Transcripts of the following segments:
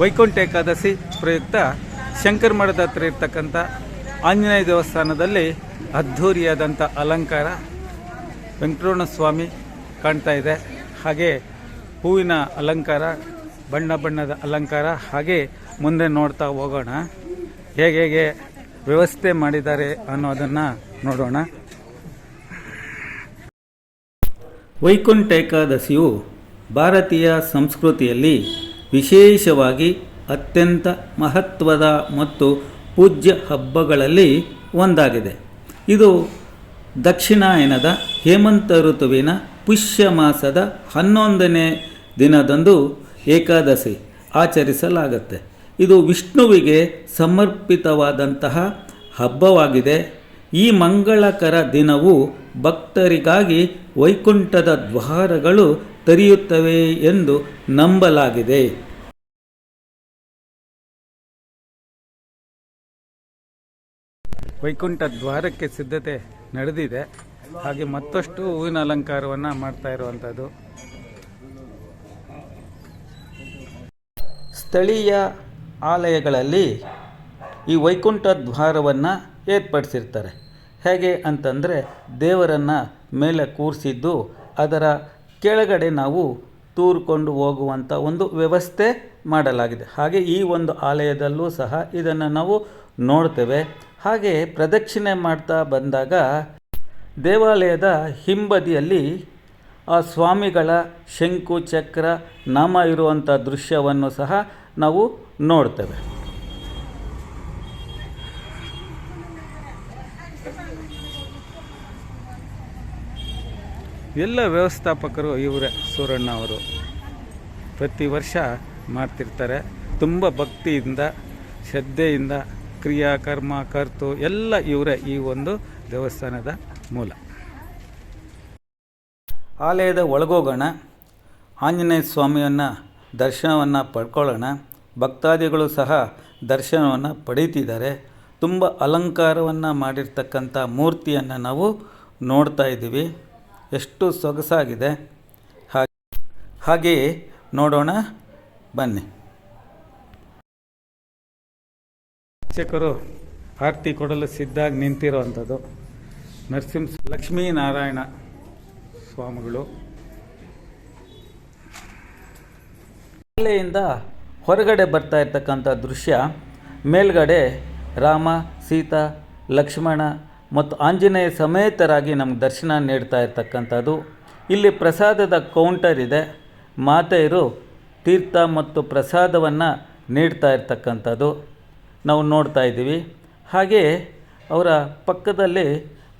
ವೈಕುಂಠ ಏಕಾದಶಿ ಪ್ರಯುಕ್ತ ಶಂಕರ ಮಠದ ಹತ್ರ ಇರ್ತಕ್ಕಂಥ ಆಂಜನೇಯ ದೇವಸ್ಥಾನದಲ್ಲಿ ಅದ್ಧೂರಿಯಾದಂಥ ಅಲಂಕಾರ ವೆಂಕಟರಮಣ ಸ್ವಾಮಿ ಕಾಣ್ತಾ ಇದೆ. ಹಾಗೆ ಹೂವಿನ ಅಲಂಕಾರ, ಬಣ್ಣ ಬಣ್ಣದ ಅಲಂಕಾರ, ಹಾಗೆ ಮುಂದೆ ನೋಡ್ತಾ ಹೋಗೋಣ. ಹೇಗೆ ಹೇಗೆ ವ್ಯವಸ್ಥೆ ಮಾಡಿದ್ದಾರೆ ಅನ್ನೋದನ್ನು ನೋಡೋಣ. ವೈಕುಂಠ ಏಕಾದಶಿಯು ಭಾರತೀಯ ಸಂಸ್ಕೃತಿಯಲ್ಲಿ ವಿಶೇಷವಾಗಿ ಅತ್ಯಂತ ಮಹತ್ವದ ಮತ್ತು ಪೂಜ್ಯ ಹಬ್ಬಗಳಲ್ಲಿ ಒಂದಾಗಿದೆ. ಇದು ದಕ್ಷಿಣಾಯನದ ಹೇಮಂತ ಋತುವಿನ ಪುಷ್ಯ ಮಾಸದ ಹನ್ನೊಂದನೇ ದಿನದಂದು ಏಕಾದಶಿ ಆಚರಿಸಲಾಗುತ್ತೆ. ಇದು ವಿಷ್ಣುವಿಗೆ ಸಮರ್ಪಿತವಾದಂತಹ ಹಬ್ಬವಾಗಿದೆ. ಈ ಮಂಗಳಕರ ದಿನವು ಭಕ್ತರಿಗಾಗಿ ವೈಕುಂಠದ ದ್ವಾರಗಳು ತೆರೆಯುತ್ತವೆ ಎಂದು ನಂಬಲಾಗಿದೆ. ವೈಕುಂಠ ದ್ವಾರಕ್ಕೆ ಸಿದ್ಧತೆ ನಡೆದಿದೆ. ಹಾಗೆ ಮತ್ತಷ್ಟು ಹೂವಿನ ಅಲಂಕಾರವನ್ನು ಮಾಡ್ತಾ ಇರುವಂಥದ್ದು ಸ್ಥಳೀಯ ಆಲಯಗಳಲ್ಲಿ ಈ ವೈಕುಂಠ ದ್ವಾರವನ್ನು ಏರ್ಪಡಿಸಿರ್ತಾರೆ. ಹೇಗೆ ಅಂತಂದರೆ ದೇವರನ್ನು ಮೇಲೆ ಕೂರಿಸಿದ್ದು ಅದರ ಕೆಳಗಡೆ ನಾವು ತೂರ್ಕೊಂಡು ಹೋಗುವಂಥ ಒಂದು ವ್ಯವಸ್ಥೆ ಮಾಡಲಾಗಿದೆ. ಹಾಗೆ ಈ ಒಂದು ಆಲಯದಲ್ಲೂ ಸಹ ಇದನ್ನು ನಾವು ನೋಡ್ತೇವೆ. ಹಾಗೆ ಪ್ರದಕ್ಷಿಣೆ ಮಾಡ್ತಾ ಬಂದಾಗ ದೇವಾಲಯದ ಹಿಂಬದಿಯಲ್ಲಿ ಆ ಸ್ವಾಮಿಗಳ ಶಂಕು ಚಕ್ರ, ನಾಮ ಇರುವಂಥ ದೃಶ್ಯವನ್ನು ಸಹ ನಾವು ನೋಡ್ತೇವೆ. ಎಲ್ಲ ವ್ಯವಸ್ಥಾಪಕರು ಇವರೇ ಸೂರಣ್ಣ ಅವರು. ಪ್ರತಿ ವರ್ಷ ಮಾಡ್ತಿರ್ತಾರೆ. ತುಂಬ ಭಕ್ತಿಯಿಂದ, ಶ್ರದ್ಧೆಯಿಂದ, ಕ್ರಿಯಾ, ಕರ್ಮ, ಕರ್ತು ಎಲ್ಲ ಇವರೇ ಈ ಒಂದು ದೇವಸ್ಥಾನದ ಮೂಲ. ಆಲಯದ ಒಳಗೋಗೋಣ. ಆಂಜನೇಯ ಸ್ವಾಮಿಯನ್ನು ದರ್ಶನವನ್ನು ಪಡ್ಕೊಳ್ಳೋಣ. ಭಕ್ತಾದಿಗಳು ಸಹ ದರ್ಶನವನ್ನು ಪಡೀತಿದ್ದಾರೆ. ತುಂಬ ಅಲಂಕಾರವನ್ನು ಮಾಡಿರ್ತಕ್ಕಂಥ ಮೂರ್ತಿಯನ್ನು ನಾವು ನೋಡ್ತಾ ಇದ್ದೀವಿ. ಎಷ್ಟು ಸೊಗಸಾಗಿದೆ. ಹಾಗೆ ಹಾಗೆಯೇ ನೋಡೋಣ ಬನ್ನಿ. ಶಿಕ್ಷಕರು ಆರತಿ ಕೊಡಲು ಸಿದ್ಧಾಗಿ ನಿಂತಿರುವಂಥದ್ದು. ನರಸಿಂಹ ಲಕ್ಷ್ಮೀನಾರಾಯಣ ಸ್ವಾಮಿಗಳು. ಶಾಲೆಯಿಂದ ಹೊರಗಡೆ ಬರ್ತಾ ಇರ್ತಕ್ಕಂಥ ದೃಶ್ಯ ಮೇಲ್ಗಡೆ ರಾಮ ಸೀತಾ ಲಕ್ಷ್ಮಣ ಮತ್ತು ಆಂಜನೇಯ ಸಮೇತರಾಗಿ ನಮ್ಗೆ ದರ್ಶನ ನೀಡ್ತಾ ಇರ್ತಕ್ಕಂಥದ್ದು. ಇಲ್ಲಿ ಪ್ರಸಾದದ ಕೌಂಟರ್ ಇದೆ. ಮಾತೆಯರು ತೀರ್ಥ ಮತ್ತು ಪ್ರಸಾದವನ್ನು ನೀಡ್ತಾ ಇರ್ತಕ್ಕಂಥದ್ದು. ನಾವು ನೋಡ್ತಾ ಇದ್ದೀವಿ. ಹಾಗೆ ಅವರ ಪಕ್ಕದಲ್ಲಿ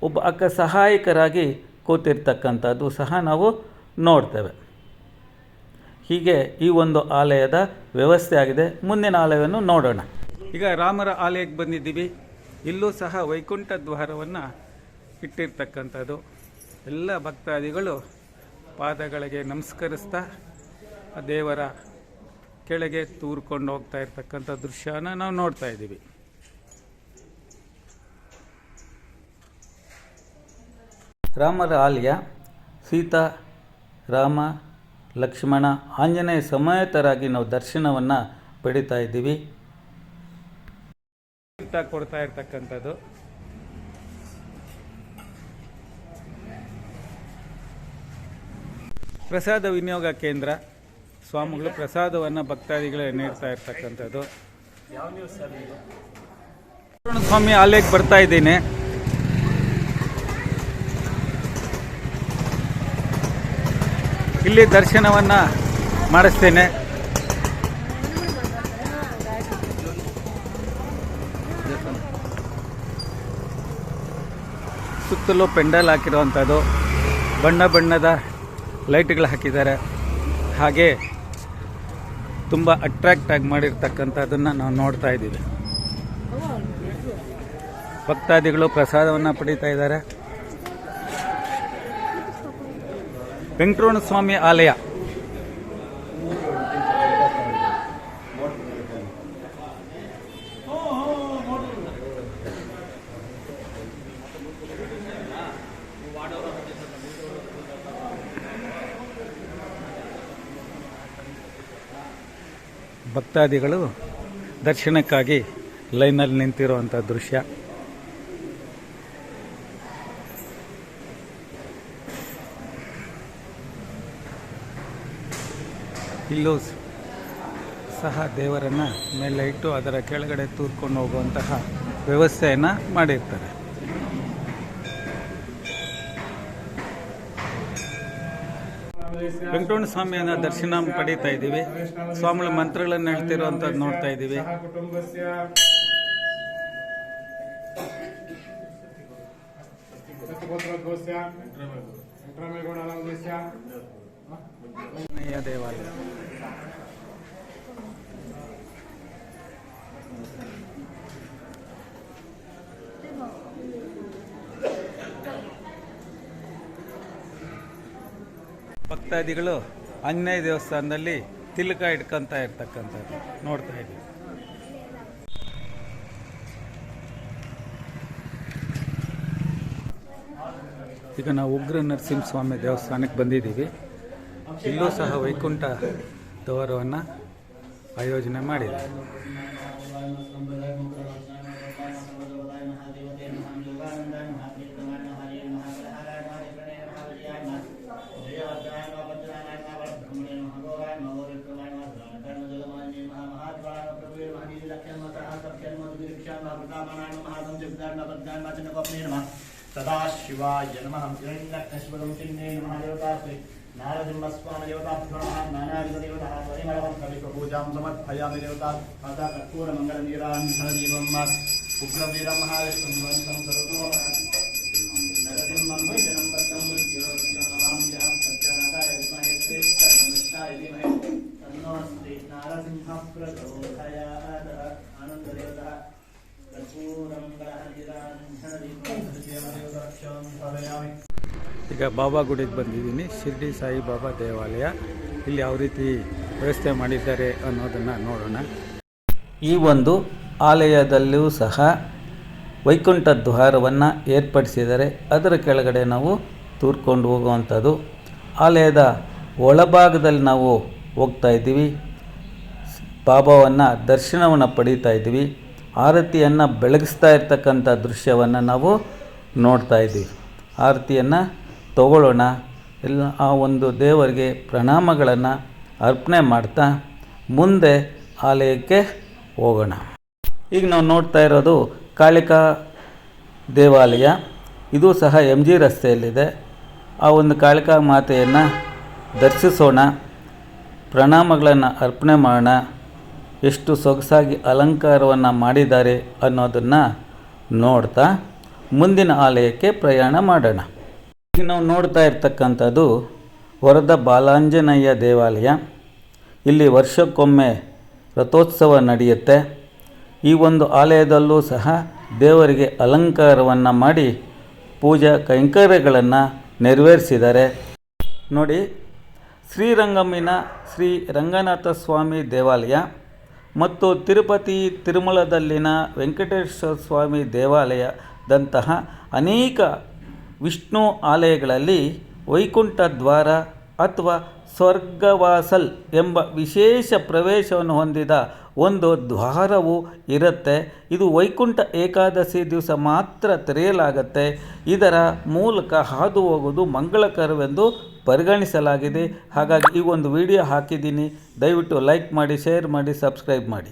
ಒಬ್ಬ ಅಕ್ಕ ಸಹಾಯಕರಾಗಿ ಕೂತಿರ್ತಕ್ಕಂಥದ್ದು ಸಹ ನಾವು ನೋಡ್ತೇವೆ. ಹೀಗೆ ಈ ಒಂದು ಆಲಯದ ವ್ಯವಸ್ಥೆ ಆಗಿದೆ. ಮುಂದಿನ ಆಲಯವನ್ನು ನೋಡೋಣ. ಈಗ ರಾಮರ ಆಲಯಕ್ಕೆ ಬಂದಿದ್ದೀವಿ. ಇಲ್ಲೂ ಸಹ ವೈಕುಂಠ ದ್ವಾರವನ್ನು ಇಟ್ಟಿರ್ತಕ್ಕಂಥದ್ದು. ಎಲ್ಲ ಭಕ್ತಾದಿಗಳು ಪಾದಗಳಿಗೆ ನಮಸ್ಕರಿಸ್ತಾ ಆ ದೇವರ ಕೆಳಗೆ ತೂರ್ಕೊಂಡು ಹೋಗ್ತಾ ಇರ್ತಕ್ಕಂಥ ದೃಶ್ಯನ ನಾವು ನೋಡ್ತಾ ಇದ್ದೀವಿ. ರಾಮರ ಆಲಯ, ಸೀತಾ, ರಾಮ, ಲಕ್ಷ್ಮಣ, ಆಂಜನೇಯ ಸಮೇತರಾಗಿ ನಾವು ದರ್ಶನವನ್ನು ಪಡಿತಾ ಇದ್ದೀವಿ. ಕೊಡ್ತಾ ಇರ್ತಕ್ಕಂಥದ್ದು. ಪ್ರಸಾದ ವಿನಿಯೋಗ ಕೇಂದ್ರ. ಸ್ವಾಮಿಗಳು ಪ್ರಸಾದವನ್ನು ಭಕ್ತಾದಿಗಳಿಗೆ ನೀಡ್ತಾ ಇರ್ತಕ್ಕಂಥದ್ದು. ಸ್ವಾಮಿ ಆಲಯಕ್ಕೆ ಬರ್ತಾ ಇದ್ದೀನಿ. ಇಲ್ಲಿ ದರ್ಶನವನ್ನು ಮಾಡಿಸ್ತೇನೆ. ಸುತ್ತಲೂ ಪೆಂಡಲ್ ಹಾಕಿರುವಂಥದ್ದು ಬಣ್ಣ ಬಣ್ಣದ ಲೈಟ್ಗಳು ಹಾಕಿದ್ದಾರೆ. ಹಾಗೆ ತುಂಬ ಅಟ್ರಾಕ್ಟ್ ಆಗಿ ಮಾಡಿರ್ತಕ್ಕಂಥದ್ದನ್ನು ನಾವು ನೋಡ್ತಾ ಇದ್ದೀವಿ. ಭಕ್ತಾದಿಗಳು ಪ್ರಸಾದವನ್ನು ಪಡೀತಾ ಇದ್ದಾರೆ. ವೆಂಕಟರಮಣ ಸ್ವಾಮಿ ಆಲಯ ಭಕ್ತಾದಿಗಳು ದರ್ಶನಕ್ಕಾಗಿ ಲೈನಲ್ಲಿ ನಿಂತಿರುವಂಥ ದೃಶ್ಯ. ಇಲ್ಲೂ ಸಹ ದೇವರನ್ನು ಮೇಲೆ ಇಟ್ಟು ಅದರ ಕೆಳಗಡೆ ತೂರ್ಕೊಂಡು ಹೋಗುವಂತಹ ವ್ಯವಸ್ಥೆಯನ್ನು ಮಾಡಿರ್ತಾರೆ. ವೆಂಕಟರಮಣ ಸ್ವಾಮಿಯನ್ನ ದರ್ಶನ ಪಡೀತಾ ಇದ್ದೀವಿ. ಸ್ವಾಮಿಗಳ ಮಂತ್ರಗಳನ್ನು ಹೇಳ್ತಿರುವಂಥದ್ದು ನೋಡ್ತಾ ಇದ್ದೀವಿ. ದೇವಾಲಯ. Thank ವೆಂಕಟರಾಮೇಗೌಡಾನಾಮಧೇಯಸ್ಯ ಆಂಜನೇಯ ದೇವಾಲಯ ಭಕ್ತಾದಿಗಳು ಆಂಜನೇಯ ದೇವಸ್ಥಾನದಲ್ಲಿ ತಿಲಕ ಇಟ್ಕೊಂತ ಇರ್ತಕ್ಕಂಥದ್ದು ನೋಡ್ತಾ ಇದ್ದೀವಿ. ಈಗ ನಾವು ಉಗ್ರ ನರಸಿಂಹಸ್ವಾಮಿ ದೇವಸ್ಥಾನಕ್ಕೆ ಬಂದಿದ್ದೀವಿ. ಇಲ್ಲೂ ಸಹ ವೈಕುಂಠ ದ್ವಾರವನ್ನು ಆಯೋಜನೆ ಮಾಡಿದೆ प्रतापाय नमः संजगदार्णवद्गान वाचनकोपने नमः। सदाशिवाय नमः। हिरण्यकश्यपं चिन्ने नमः, देवतास्ते। नारदिम्बस्वामदेवताभ्याः नानादिदेवताः, परिमलवं कविप्रपूजां समर्पयामि देवता। माता कर्पूरमङ्गलनीरान्धरदीपं मा उग्रवीरं महाविष्णुं वन्तं सर्वतोपरात् नरदिं मन्वचनं पत्रं मृत्योर्ज्ञानां जहं सज्जनाथाय विद्महे श्रेष्ठकनिष्ठाय धीमहि तन्नो श्रीनारसिंहः प्रचोदयात् आनन्ददेवतः। ಈಗ ಬಾಬಾ ಗುಡಿಗೆ ಬಂದಿದ್ದೀನಿ. ಶಿರ್ಡಿ ಸಾಯಿ ಬಾಬಾ ದೇವಾಲಯ. ಇಲ್ಲಿ ಯಾವ ರೀತಿ ವ್ಯವಸ್ಥೆ ಮಾಡಿದ್ದಾರೆ ಅನ್ನೋದನ್ನು ನೋಡೋಣ. ಈ ಒಂದು ಆಲಯದಲ್ಲೂ ಸಹ ವೈಕುಂಠ ದ್ವಾರವನ್ನು ಏರ್ಪಡಿಸಿದರೆ ಅದರ ಕೆಳಗಡೆ ನಾವು ತೂರ್ಕೊಂಡು ಹೋಗುವಂಥದ್ದು. ಆಲಯದ ಒಳಭಾಗದಲ್ಲಿ ನಾವು ಹೋಗ್ತಾ ಇದ್ದೀವಿ. ಬಾಬಾವನ್ನು ದರ್ಶನವನ್ನು ಪಡೀತಾ ಇದ್ದೀವಿ. ಆರತಿಯನ್ನು ಬೆಳಗಿಸ್ತಾ ಇರ್ತಕ್ಕಂಥ ದೃಶ್ಯವನ್ನು ನಾವು ನೋಡ್ತಾ ಇದ್ದೀವಿ ಆರತಿಯನ್ನು ತಗೊಳ್ಳೋಣ. ಎಲ್ಲ ಆ ಒಂದು ದೇವರಿಗೆ ಪ್ರಣಾಮಗಳನ್ನು ಅರ್ಪಣೆ ಮಾಡ್ತಾ ಮುಂದೆ ಆಲಯಕ್ಕೆ ಹೋಗೋಣ. ಈಗ ನಾವು ನೋಡ್ತಾ ಇರೋದು ಕಾಳಿಕಾ ದೇವಾಲಯ. ಇದು ಸಹ ಎಂ ಜಿ ರಸ್ತೆಯಲ್ಲಿದೆ. ಆ ಒಂದು ಕಾಳಿಕಾ ಮಾತೆಯನ್ನು ದರ್ಶಿಸೋಣ. ಪ್ರಣಾಮಗಳನ್ನು ಅರ್ಪಣೆ ಮಾಡೋಣ. ಎಷ್ಟು ಸೊಗಸಾಗಿ ಅಲಂಕಾರವನ್ನು ಮಾಡಿದ್ದಾರೆ ಅನ್ನೋದನ್ನು ನೋಡ್ತಾ ಮುಂದಿನ ಆಲಯಕ್ಕೆ ಪ್ರಯಾಣ ಮಾಡೋಣ. ಈಗ ನಾವು ನೋಡ್ತಾ ಇರ್ತಕ್ಕಂಥದ್ದು ವರದ ಬಾಲಾಂಜನೇಯ ದೇವಾಲಯ. ಇಲ್ಲಿ ವರ್ಷಕ್ಕೊಮ್ಮೆ ರಥೋತ್ಸವ ನಡೆಯುತ್ತೆ. ಈ ಒಂದು ಆಲಯದಲ್ಲೂ ಸಹ ದೇವರಿಗೆ ಅಲಂಕಾರವನ್ನು ಮಾಡಿ ಪೂಜಾ ಕೈಂಕರ್ಯಗಳನ್ನು ನೆರವೇರಿಸಿದ್ದಾರೆ. ನೋಡಿ, ಶ್ರೀರಂಗಮ್ಮಿನ ಶ್ರೀ ರಂಗನಾಥ ಸ್ವಾಮಿ ದೇವಾಲಯ ಮತ್ತು ತಿರುಪತಿ ತಿರುಮಲದಲ್ಲಿನ ವೆಂಕಟೇಶ್ವರ ಸ್ವಾಮಿ ದೇವಾಲಯದಂತಹ ಅನೇಕ ವಿಷ್ಣು ಆಲಯಗಳಲ್ಲಿ ವೈಕುಂಠ ದ್ವಾರ ಅಥವಾ ಸ್ವರ್ಗವಾಸಲ್ ಎಂಬ ವಿಶೇಷ ಪ್ರವೇಶವನ್ನು ಹೊಂದಿದ ಒಂದು ದ್ವಾರವು ಇರುತ್ತೆ. ಇದು ವೈಕುಂಠ ಏಕಾದಶಿ ದಿವಸ ಮಾತ್ರ ತೆರೆಯಲಾಗತ್ತೆ. ಇದರ ಮೂಲಕ ಹಾದು ಹೋಗುವುದು ಮಂಗಳಕರವೆಂದು ಪರಿಗಣಿಸಲಾಗಿದೆ. ಹಾಗಾಗಿ ಈ ಒಂದು ವಿಡಿಯೋ ಹಾಕಿದ್ದೀನಿ. ದಯವಿಟ್ಟು ಲೈಕ್ ಮಾಡಿ, ಶೇರ್ ಮಾಡಿ, ಸಬ್ಸ್ಕ್ರೈಬ್ ಮಾಡಿ.